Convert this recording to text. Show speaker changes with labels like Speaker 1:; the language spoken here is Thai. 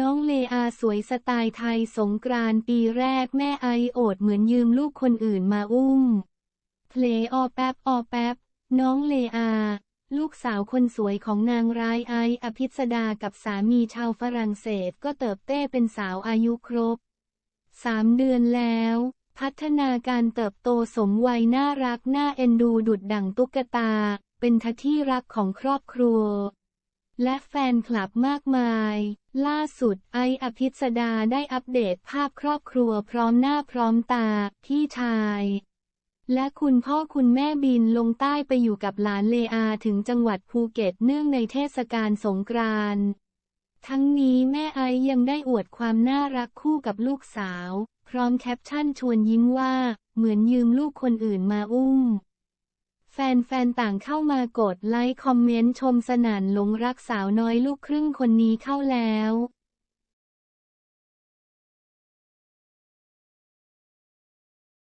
Speaker 1: น้องเลอาสวยสไตล์ไทยสงกรานต์ปีแรกแม่ไอโอดเหมือนยืมลูกคนอื่นมาอุ้ม เพลออแป๊บออแป๊บ น้องเลอา ลูกสาวคนสวยของนางร้ายไออภิสดากับสามีชาวฝรั่งเศสก็เติบเต้เป็นสาวอายุครบสามเดือนแล้ว พัฒนาการเติบโตสมวัยน่ารักน่าเอ็นดูดุดดั่งตุ๊กตา เป็นทที่รักของครอบครัว และแฟนคลับมากมาย ล่าสุดไออภิสดาได้อัปเดตภาพครอบครัวพร้อมหน้าพร้อมตา พี่ชาย และคุณพ่อคุณแม่บินลงใต้ไปอยู่กับหลานเลอาถึงจังหวัดภูเก็ตเนื่องในเทศกาลสงกรานต์ทั้งนี้แม่ไอยังได้อวดความน่ารักคู่กับลูกสาว พร้อมแคปชั่นชวนยิ้มว่า เหมือนยืมลูกคนอื่นมาอุ้ม แฟนๆ ต่างเข้ามากดไลค์คอมเมนต์ชมสนานหลงรักสาวน้อยลูกครึ่งคนนี้เข้าแล้ว